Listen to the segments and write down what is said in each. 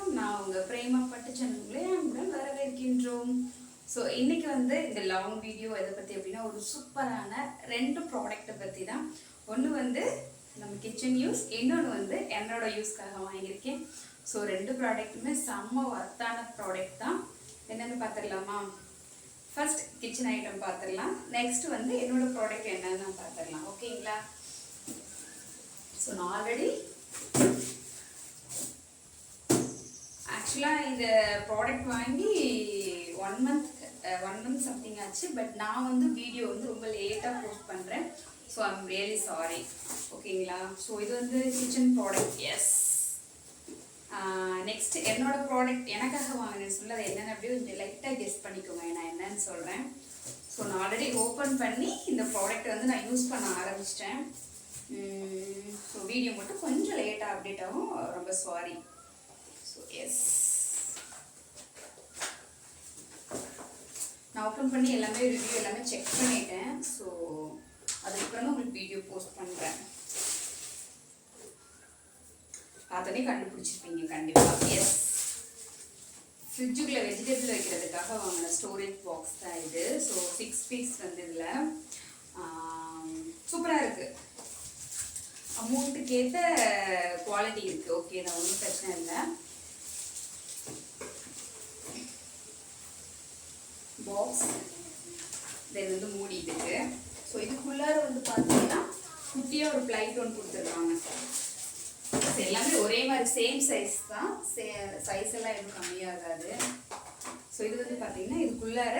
வணக்கம். நான் உங்கள் பிரேமா பட்டு சேனல்களே அன்புடன் வரவேற்கின்றோம். ஸோ இன்னைக்கு வந்து இந்த லாங் வீடியோ எதை பற்றி அப்படின்னா ஒரு சூப்பரான ரெண்டு ப்ராடக்ட்டை பற்றி தான். ஒன்று வந்து நம்ம கிச்சன் யூஸ் இன்னொன்று வந்து என்னோட யூஸ்க்காக வாங்கியிருக்கேன். ஸோ ரெண்டு ப்ராடக்ட்டுமே செம்ம ஒர்த்தான ப்ராடக்ட் தான். என்னென்னு பார்த்துடலாமா? ஃபர்ஸ்ட் கிச்சன் ஐட்டம் பார்த்துடலாம். நெக்ஸ்ட் வந்து என்னோட ப்ராடக்ட் என்னன்னு பார்த்துடலாம். ஓகேங்களா ஸோ நான் ஆல்ரெடி ஆக்சுவலாக இந்த ப்ராடக்ட் வாங்கி one month one month something ஆச்சு. பட் நான் வந்து வீடியோ வந்து ரொம்ப லேட்டாக போஸ்ட் பண்ணுறேன் ஸோ ஐம் ரியலி சாரி ஓகேங்களா ஸோ இது வந்து கிச்சன் ப்ராடக்ட் எஸ் நெக்ஸ்ட் என்னோட ப்ராடக்ட் எனக்காக வாங்கினேன்னு சொல்லி அது என்னென்ன அப்படியே கொஞ்சம் லைட்டாக கெஸ் பண்ணிக்கோங்க. நான் என்னன்னு சொல்கிறேன் ஸோ நான் ஆல்ரெடி ஓப்பன் பண்ணி இந்த ப்ராடக்ட் வந்து நான் யூஸ் பண்ண ஆரம்பிச்சிட்டேன். ஸோ வீடியோ மட்டும் கொஞ்சம் லேட்டாக அப்டேட் ஆகும். ரொம்ப சாரி ஸோ எஸ் நான் ஓப்பன் பண்ணி எல்லாமே ரிவ்யூ எல்லாமே செக் பண்ணிட்டேன். ஸோ அதுக்கப்புறம் தான் உங்களுக்கு வீடியோ போஸ்ட் பண்ணுறேன் பார்த்தோன்னே கண்டுபிடிச்சிருப்பீங்க கண்டிப்பாக எஸ் ஃப்ரிட்ஜுக்குள்ளே வெஜிடபிள் வைக்கிறதுக்காக வாங்கின ஸ்டோரேஜ் பாக்ஸ் தான் இது. ஸோ சிக்ஸ் பீஸ் வந்து இதில் சூப்பராக இருக்குது அமௌண்ட்டுக்கு ஏற்ற குவாலிட்டி இருக்குது ஓகே நான் ஒன்றும் பிரச்சனை இல்லை. பாக்ஸ் தென் வந்து மூடி இருக்கு ஸோ இதுக்குள்ளார வந்து பார்த்தீங்கன்னா குட்டியாக ஒரு பிளைட் ஒன்று கொடுத்துருக்காங்க. எல்லாமே ஒரே மாதிரி சேம் சைஸ் தான். சே சைஸ் எல்லாம் எதுவும் கம்மியாகாது. ஸோ இது வந்து பார்த்தீங்கன்னா இதுக்குள்ளார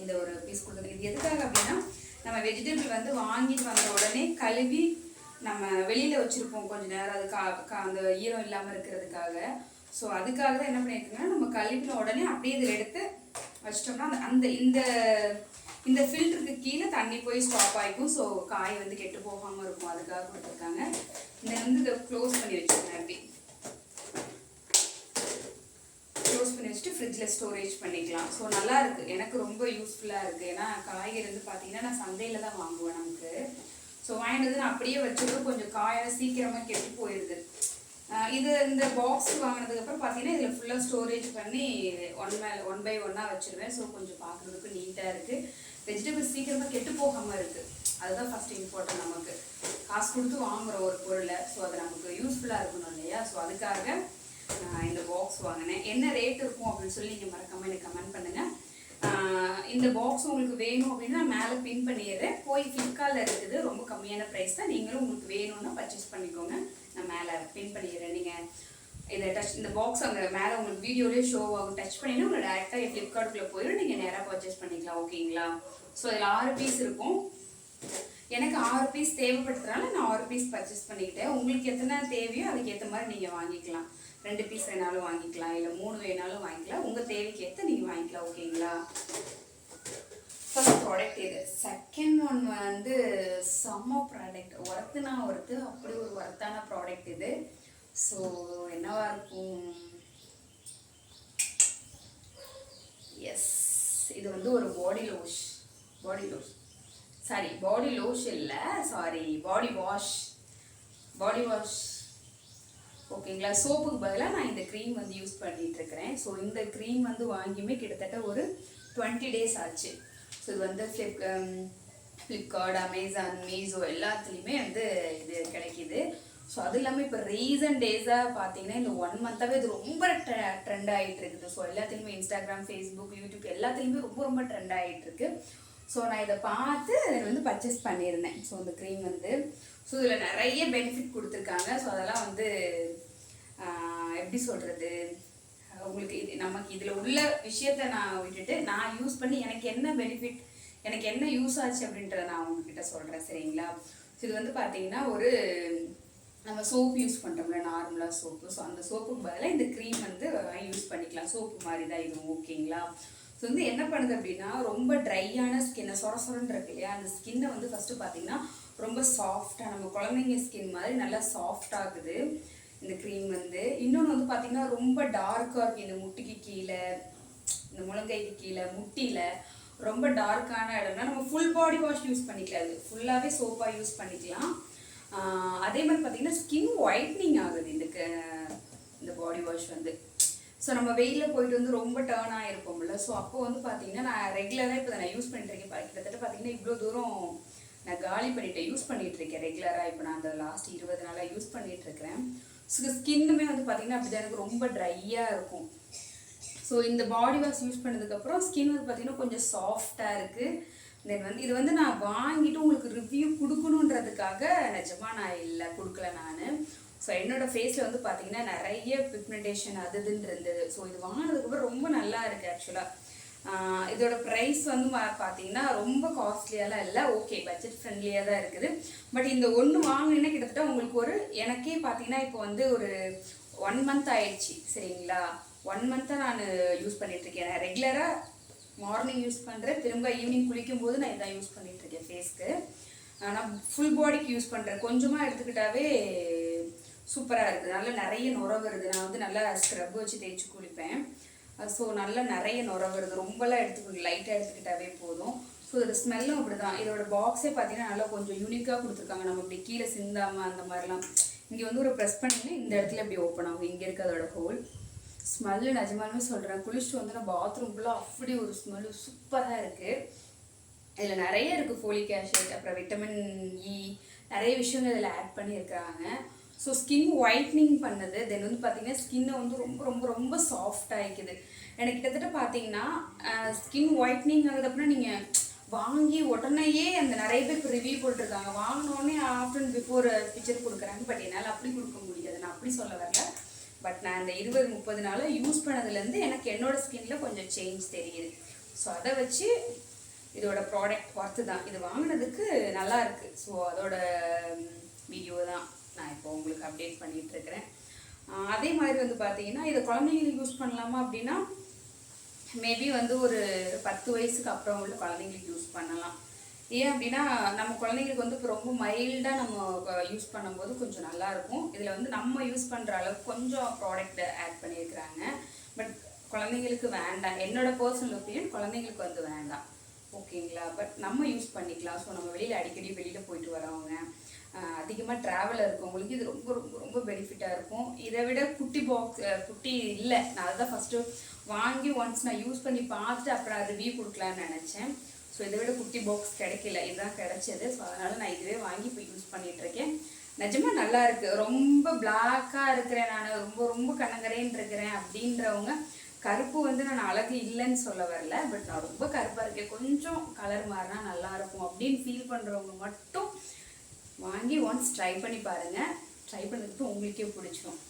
இந்த ஒரு பீஸ் கொடுத்துருக்கு இது எதுக்காக அப்படின்னா நம்ம வெஜிடபிள் வந்து வாங்கிட்டு வந்த உடனே கழுவி நம்ம வெளியில் வச்சுருப்போம் கொஞ்சம் நேரம். அது கா அந்த ஈரம் இல்லாமல் இருக்கிறதுக்காக. ஸோ அதுக்காக தான் என்ன பண்ணியிருக்கோங்கன்னா நம்ம கழுவின உடனே அப்படியே இதில் எடுத்து வச்சிட்டோம்னா அந்த அந்த இந்த இந்த ஃபில்டருக்கு கீழே தண்ணி போய் ஸ்டாப் ஆகிக்கும் ஸோ காய் வந்து கெட்டு போகாமல் இருக்கும். அதுக்காக கொடுத்துருக்காங்க. இந்த வந்து இதை க்ளோஸ் பண்ணி வச்சுருக்கேன் அப்படி. க்ளோஸ் பண்ணி வச்சுட்டு ஃப்ரிட்ஜில் ஸ்டோரேஜ் பண்ணிக்கலாம். ஸோ நல்லா இருக்குது எனக்கு ரொம்ப யூஸ்ஃபுல்லாக இருக்குது ஏன்னா காய்கறி வந்து பார்த்தீங்கன்னா நான் சந்தையில் தான் வாங்குவேன் நமக்கு. ஸோ வாங்கிட்டு நான் அப்படியே வச்சுட்டு கொஞ்சம் காயெல்லாம் சீக்கிரமாக கெட்டு போயிடுது இது இந்த பாக்ஸ் வாங்கினதுக்கப்புறம் பார்த்தீங்கன்னா இதில் ஃபுல்லாக ஸ்டோரேஜ் பண்ணி ஒன் மேலே ஒன் பை ஒன்னாக வச்சுருவேன். ஸோ கொஞ்சம் பார்க்குறதுக்கு நீட்டாக இருக்குது வெஜிடபிள்ஸ் சீக்கிரமாக கெட்டு போகாமல் இருக்குது அதுதான் ஃபஸ்ட் இம்பார்ட்டன்ட் நமக்கு. காசு கொடுத்து வாங்குகிற ஒரு பொருளை ஸோ அது நமக்கு யூஸ்ஃபுல்லாக இருக்கணும் இல்லையா? ஸோ அதுக்காக நான் இந்த பாக்ஸ் வாங்கினேன். என்ன ரேட் இருக்கும் அப்படின்னு சொல்லி நீங்கள் மறக்காமல் எனக்கு கமெண்ட் பண்ணுங்கள் இந்த பாக்ஸ் உங்களுக்கு வேணும் அப்படின்னா மேலே பின் பண்ணிடுறேன். போய் ஃப்ளிப்கார்ட்டில் இருக்குது. ரொம்ப கம்மியான ப்ரைஸ் தான். நீங்களும் உங்களுக்கு வேணும்னா பர்ச்சேஸ் பண்ணிக்கோங்க. நான் மேலே பின் பண்ணிடுறேன் நீங்கள் இதை டச் இந்த பாக்ஸ் அங்கே மேலே உங்களுக்கு வீடியோலேயே ஷோ ஆகும். டச் பண்ணினா உங்களுக்கு டேரெக்டாக ஃப்ளிப்கார்ட்டுக்குள்ளே போயிடும். நீங்கள் நேராக பர்ச்சேஸ் பண்ணிக்கலாம். ஓகேங்களா ஸோ இதில் ஆறு பீஸ் இருக்கும். எனக்கு ஆறு பீஸ் தேவைப்படுறதுனால நான் ஆறு பீஸ் பர்ச்சேஸ் பண்ணிக்கிட்டேன். உங்களுக்கு எத்தனை தேவையோ அதுக்கு ஏற்ற மாதிரி நீங்கள் வாங்கிக்கலாம். ரெண்டு பீஸ் வேணாலும் வாங்கிக்கலாம். இல்லை மூணு வேணாலும் வாங்கிக்கலாம். உங்கள் தேவைக்கு ஏற்ற நீங்கள் வாங்கிக்கலாம் ஓகேங்களா ப்ராடக்ட் இது. செகண்ட் ஒன் வந்து செம்ம ப்ராடக்ட் ஒர்த்துனா ஒர்த்து அப்படி ஒரு ஒர்த்தான ப்ராடக்ட் இது. ஸோ என்னவா இருக்கும்? எஸ் இது வந்து ஒரு பாடி லோஷ் பாடி லோஷ் சாரி பாடி லோஷ் இல்லை. Sorry body wash body wash ஓகேங்களா சோப்புக்கு பதிலாக நான் இந்த க்ரீம் வந்து யூஸ் பண்ணிகிட்ருக்கிறேன் ஸோ இந்த க்ரீம் வந்து வாங்கியுமே கிட்டத்தட்ட ஒரு டுவெண்ட்டி டேஸ் ஆச்சு. ஸோ இது வந்து ஃப்ளிப் ஃப்ளிப்கார்ட் அமேசான் மீஸோ எல்லாத்துலேயுமே வந்து இது கிடைக்கிது. ஸோ அது இல்லாமல் இப்போ ரீசன்ட் டேஸாக பார்த்தீங்கன்னா இந்த ஒன் மந்த்தாகவே இது ரொம்ப ட்ரெண்ட் ஆகிட்டு இருக்குது. ஸோ எல்லாத்துலேயுமே இன்ஸ்டாகிராம் ஃபேஸ்புக் யூடியூப் எல்லாத்துலேயுமே ரொம்ப ரொம்ப ட்ரெண்ட் ஆகிட்டு இருக்கு. ஸோ நான் இதை பார்த்து வந்து பர்ச்சேஸ் பண்ணியிருந்தேன். ஸோ இந்த க்ரீம் வந்து. ஸோ இதில் நிறைய பெனிஃபிட் கொடுத்துருக்காங்க. ஸோ அதெல்லாம் வந்து எப்படி சொல்கிறது நமக்கு இதில் உள்ள விஷயத்த நான் விட்டுட்டு நான் யூஸ் பண்ணி எனக்கு என்ன பெனிஃபிட் எனக்கு என்ன யூஸ் ஆச்சு அப்படின்றத நான் உங்ககிட்ட சொல்கிறேன் சரிங்களா? ஸோ இது வந்து பார்த்தீங்கன்னா ஒரு நம்ம சோப்பு யூஸ் பண்ணுறோம்ல நார்மலாக சோப்பு ஸோ அந்த சோப்புக்கு பதிலாக இந்த க்ரீம் வந்து யூஸ் பண்ணிக்கலாம். சோப்பு மாதிரி தான் இதுவும் ஓகேங்களா? ஸோ வந்து என்ன பண்ணுது அப்படின்னா ரொம்ப ட்ரையான ஸ்கின்னை சொர சொரன்னு இருக்கு இல்லையா? அந்த ஸ்கின்னை வந்து ஃபஸ்ட்டு பார்த்தீங்கன்னா ரொம்ப சாஃப்டாக நம்ம குழந்தைங்க ஸ்கின் மாதிரி நல்லா சாஃப்டாகுது இந்த க்ரீம் வந்து. இன்னொன்று வந்து பார்த்தீங்கன்னா ரொம்ப டார்க்காக இருக்குது இந்த முட்டிக்கு கீழே இந்த முழங்கைக்கு கீழே முட்டியில் ரொம்ப டார்க்கான இடம்னா நம்ம ஃபுல் பாடி வாஷ் யூஸ் பண்ணிக்கலாது. ஃபுல்லாகவே சோப்பாக யூஸ் பண்ணிக்கலாம். அதே மாதிரி பார்த்தீங்கன்னா ஸ்கின் ஒயிட்னிங் ஆகுது இந்த இந்த பாடி வாஷ் வந்து. ஸோ நம்ம வெயிலில் போயிட்டு வந்து ரொம்ப டேர்ன் ஆகிருப்போம்ல ஸோ அப்போ வந்து பார்த்தீங்கன்னா நான் ரெகுலராக இப்போ நான் யூஸ் பண்ணிட்டுருக்கேன். கிட்டத்தட்ட பார்த்தீங்கன்னா இவ்வளோ தூரம் நான் காலி பண்ணிட்டேன். யூஸ் பண்ணிகிட்ருக்கேன் இருக்கேன் ரெகுலராக இப்போ நான் அந்த லாஸ்ட் இருபது நாளாக யூஸ் பண்ணிகிட்ருக்கிறேன் ஸ்கின்னுமே வந்து பார்த்தீங்கன்னா அப்படி எனக்கு ரொம்ப ட்ரையாக இருக்கும். ஸோ இந்த பாடி வாஷ் யூஸ் பண்ணதுக்கப்புறம் ஸ்கின் வந்து பார்த்தீங்கன்னா கொஞ்சம் சாஃப்டாக இருக்குது தென் வந்து இது வந்து நான் வாங்கிட்டு உங்களுக்கு ரிவ்யூ கொடுக்கணுன்றதுக்காக நிஜமாக நான் இல்லை கொடுக்கல நான். ஸோ என்னோடய ஃபேஸில் வந்து பார்த்தீங்கன்னா நிறைய பிக்மெண்டேஷன் அது இதுன்னு இருந்தது. ஸோ இது வாங்கினதுக்கப்புறம் ரொம்ப நல்லா இருக்குது ஆக்சுவலாக இதோட ப்ரைஸ் வந்து பார்த்தீங்கன்னா ரொம்ப காஸ்ட்லியாலாம் இல்லை. ஓகே பட்ஜெட் ஃப்ரெண்ட்லியாக தான் இருக்குது. பட் இந்த ஒன்று வாங்கினீங்கன்னா கிட்டத்தட்ட உங்களுக்கு ஒரு எனக்கே பார்த்தீங்கன்னா இப்போ வந்து ஒரு ஒன் மந்த் ஆயிடுச்சு. சரிங்களா? ஒன் மந்த்தாக நான் யூஸ் பண்ணிகிட்ருக்கேன் நான் ரெகுலராக மார்னிங் யூஸ் பண்ணுறேன் திரும்ப ஈவினிங் குளிக்கும் போது நான் இதான் யூஸ் பண்ணிகிட்ருக்கேன் ஃபேஸ்க்கு ஆனால் ஃபுல் பாடிக்கு யூஸ் பண்ணுறேன் கொஞ்சமாக எடுத்துக்கிட்டாவே சூப்பராக இருக்குது. நல்லா நிறைய நுர வருது. நான் வந்து நல்லா ஸ்க்ரப் வச்சு தேய்ச்சி குளிப்பேன். ஸோ நல்லா நிறைய நுர வருது. ரொம்பலாம் எடுத்துக்கணும். லைட்டாக எடுத்துக்கிட்டாவே போதும். ஸோ இதோட ஸ்மெல்லும் அப்படி தான் இதோட பாக்ஸே பார்த்தீங்கன்னா நல்லா கொஞ்சம் யூனிக்காக கொடுத்துருக்காங்க. நம்ம இப்படி கீழே சிந்தாமல் அந்த மாதிரிலாம். இங்கே வந்து ஒரு ப்ரெஸ் பண்ணிங்கன்னா இந்த இடத்துல இப்படி ஓப்பன் ஆகும். இங்கே இருக்க அதோட ஹோல் ஸ்மெல்லு நிஜமாலுமே சொல்கிறேன் குளிச்சுட்டு வந்து நான் பாத்ரூம் ஃபுல்லாக அப்படி ஒரு ஸ்மெல்லு சூப்பராக இருக்குது இதில் நிறைய இருக்குது ஃபோலிக் ஆசிட் அப்புறம் விட்டமின் இ e. நிறைய விஷயங்கள் இதில் ஆட் பண்ணியிருக்காங்க ஸோ ஸ்கின் ஒயிட்னிங் பண்ணுது தென் வந்து பார்த்தீங்கன்னா ஸ்கின்னை வந்து ரொம்ப ரொம்ப ரொம்ப சாஃப்ட் ஆகிக்குது எனக்கு கிட்டத்தட்ட பார்த்தீங்கன்னா ஸ்கின் ஒயிட்னிங் ஆகுது நீங்கள் வாங்கி உடனேயே அந்த நிறைய பேர் ரிவ்யூ போட்டிருக்காங்க. வாங்கினோடனே ஆஃப்டர் அண்ட் பிஃபோர் பிக்சர் கொடுக்குறாங்க. பட் என்னால் அப்படி கொடுக்க முடியாது. நான் அப்படி சொல்ல வரல. பட் நான் இந்த இருபது முப்பது நாளாக யூஸ் பண்ணதுலேருந்து எனக்கு என்னோட ஸ்கின்ல கொஞ்சம் சேஞ்ச் தெரியுது. ஸோ அதை வச்சு இதோட ப்ராடக்ட் ஒர்த்து தான். இது வாங்கினதுக்கு நல்லா இருக்கு. ஸோ அதோட வீடியோ தான். நான் இப்போ உங்களுக்கு அப்டேட் பண்ணிகிட்ருக்கிறேன் அதே மாதிரி வந்து பார்த்தீங்கன்னா இதை குழந்தைங்களுக்கு யூஸ் பண்ணலாமா அப்படின்னா மேபி வந்து ஒரு பத்து வயசுக்கு அப்புறம் உள்ள குழந்தைங்களுக்கு யூஸ் பண்ணலாம். ஏன் அப்படின்னா நம்ம குழந்தைங்களுக்கு வந்து இப்போ ரொம்ப மைல்டாக நம்ம யூஸ் பண்ணும்போது கொஞ்சம் நல்லாயிருக்கும் இதில் வந்து நம்ம யூஸ் பண்ணுற அளவுக்கு கொஞ்சம் ப்ராடக்ட் ஆட் பண்ணியிருக்கிறாங்க. பட் குழந்தைங்களுக்கு வேண்டாம். என்னோட பர்சனல் ஒப்பீனியன் குழந்தைங்களுக்கு வந்து வேண்டாம். ஓகேங்களா? பட் நம்ம யூஸ் பண்ணிக்கலாம். ஸோ நம்ம வெளியில் அடிக்கடி வெளியில் போயிட்டு வரவங்க அதிகமாக ட்ராவல் இருக்கவங்களுக்கு இது ரொம்ப ரொம்ப ரொம்ப பெனிஃபிட்டாக இருக்கும். இதை விட குட்டி பாக்ஸ் குட்டி இல்லை. நான் அதுதான் ஃபஸ்ட்டு வாங்கி ஒன்ஸ் நான் யூஸ் பண்ணி பார்த்துட்டு அப்புறம் ரிவ்யூ கொடுக்கலான்னு நினச்சேன். ஸோ இதை விட குட்டி பாக்ஸ் கிடைக்கல. இதுதான் கிடைச்சது. ஸோ அதனால் நான் இதுவே வாங்கி இப்போ யூஸ் பண்ணிகிட்ருக்கேன் நிஜமாக நிஜமா நல்லா இருக்குது ரொம்ப பிளாக்காக இருக்கிறேன் நான். ரொம்ப ரொம்ப கண்ணங்கரேன்னு இருக்கிறேன் அப்படின்றவங்க கருப்பு வந்து நான் அழகு இல்லைன்னு சொல்ல வரல பட் நான் ரொம்ப கருப்பாக இருக்கேன். கொஞ்சம் கலர் மாறினா நல்லா இருக்கும் அப்படின்னு ஃபீல் பண்ணுறவங்க மட்டும் வாங்கி ஒன்ஸ் ட்ரை பண்ணி பாருங்கள் ட்ரை பண்ணுறதுக்கு உங்களுக்கே பிடிச்சிரும்.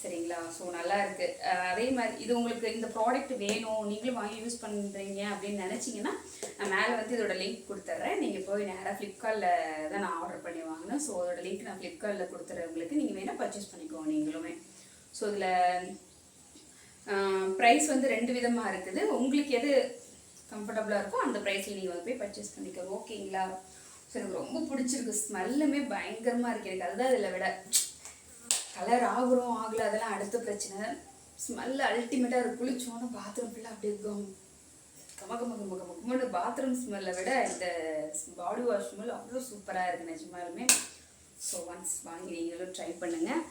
சரிங்களா? ஸோ நல்லா இருக்குது அதே மாதிரி இது உங்களுக்கு இந்த ப்ராடக்ட் வேணும் நீங்களும் வாங்கி யூஸ் பண்ணுறீங்க அப்படின்னு நினச்சிங்கன்னா நான் மேலே வந்து இதோட லிங்க் கொடுத்துட்றேன் நீங்கள் போய் நேராக ஃப்ளிப்கார்ட்டில் தான் நான் ஆர்டர் பண்ணி வாங்கினேன் ஸோ அதோட லிங்க் நான் ஃப்ளிப்கார்ட்டில் கொடுத்துறேன். உங்களுக்கு நீங்கள் வேணால் பர்ச்சேஸ் பண்ணிக்கோங்க நீங்களுமே. ஸோ இதில் ப்ரைஸ் வந்து ரெண்டு விதமாக இருக்குது. உங்களுக்கு எது கம்ஃபர்டபுளாக இருக்கோ அந்த ப்ரைஸில் நீங்கள் வந்து போய் பர்ச்சேஸ் பண்ணிக்கோங்க. ஓகேங்களா ஸோ எனக்கு ரொம்ப பிடிச்சிருக்கு. ஸ்மெல்லுமே பயங்கரமாக இருக்குது எனக்கு அதுதான் இதில் விட. கலர் ஆகுறோம் ஆகல அதெல்லாம் அடுத்த பிரச்சனை. ஸ்மெல் அல்டிமேட்டாக இருக்கு குளிச்சோன்னு பாத்ரூம் ஃபுல்லாக அப்படி இருக்கும். கம கம கம கம கமன்னு பாத்ரூம் ஸ்மெல்லை விட இந்த பாடி வாஷ் ஸ்மெல் அவ்வளோ சூப்பராக இருக்குது நிஜமாலுமே. ஸோ ஒன்ஸ் வாங்கி நீங்களும் ட்ரை பண்ணுங்கள்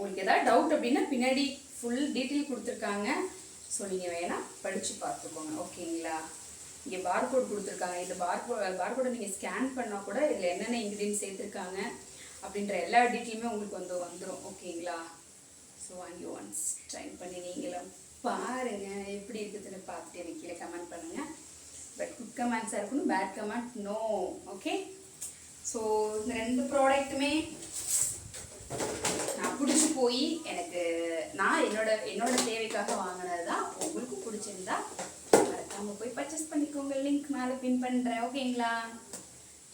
உங்களுக்கு ஏதாவது டவுட் அப்படின்னா பின்னாடி ஃபுல் டீட்டெயில் கொடுத்துருக்காங்க. ஸோ நீங்கள் வேணால் படித்து பார்த்துக்கோங்க. ஓகேங்களா இங்கே பார்கோட் கொடுத்துருக்காங்க. இந்த பார்கோ பார்கோடை நீங்கள் ஸ்கேன் பண்ணால் கூட இதில் என்னென்ன இன்க்ரீடியன்ட் சேர்த்துருக்காங்க அப்படின்ற எல்லா டீட்டெயிலுமே உங்களுக்கு வந்து வந்துடும் ஓகேங்களா ஸோ வாங்கி ஒன்ஸ் ட்ரை பண்ணி நீங்களும் பாருங்கள் எப்படி இருக்குதுன்னு பார்த்துட்டு எனக்கு கீழே கமெண்ட் பண்ணுங்கள் பட் குட் கமெண்ட்ஸாக இருக்கணும் bad comment no okay so இந்த ரெண்டு ப்ராடக்ட்டுமே நான் பிடிச்சி போய் எனக்கு நான் என்னோட என்னோட தேவைக்காக வாங்கினது தான் உங்களுக்கு பிடிச்சிருந்தா மறக்காம போய் பர்ச்சேஸ் பண்ணிக்கோங்க. லிங்க் மேலே பின் பண்ணுறேன் ஓகேங்களா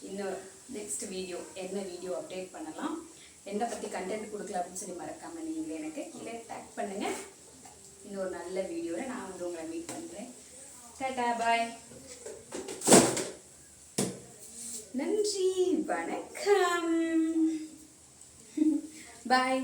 இன்னொரு நெக்ஸ்ட் வீடியோ என்ன வீடியோ அப்டேட் பண்ணலாம்? என்னை பற்றி கண்டென்ட் கொடுக்கல அப்படின்னு சொல்லி மறக்காமல் நீங்கள் எனக்கு கீழே டேக் பண்ணுங்கள் இன்னொரு நல்ல வீடியோவில் நான் வந்து உங்களை மீட் பண்ணுறேன் டாடா பாய் நன்றி. வணக்கம். பாய்